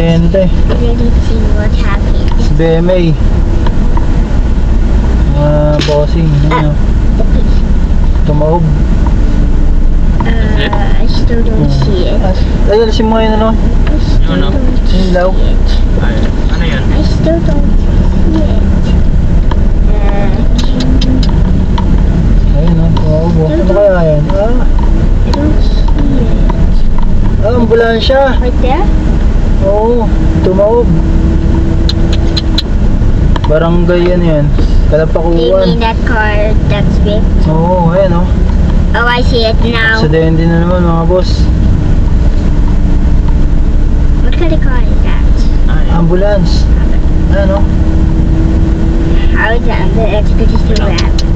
aksidente. Let's see what happened. Si BMA. Mga bossing. Ano, piece. tumaob. Uh, I still don't see it. Ay, alisin mo ngayon ano? I still Ano? don't see it. Ay, ano yan? I still don't see it. Uh, Ayun o, tumaob o. Ano kaya yan? Ah, I don't see it. ah ambulansya. Right there? Oo, tumaob. Barangay yan mean Kalapakuan. that car that's big? Oo, ayan o. Oh, I see it now. Aksidente na naman mga boss. What kind of car is that? Ay, Ambulance. Ayan o. How is that? The expedition wrap.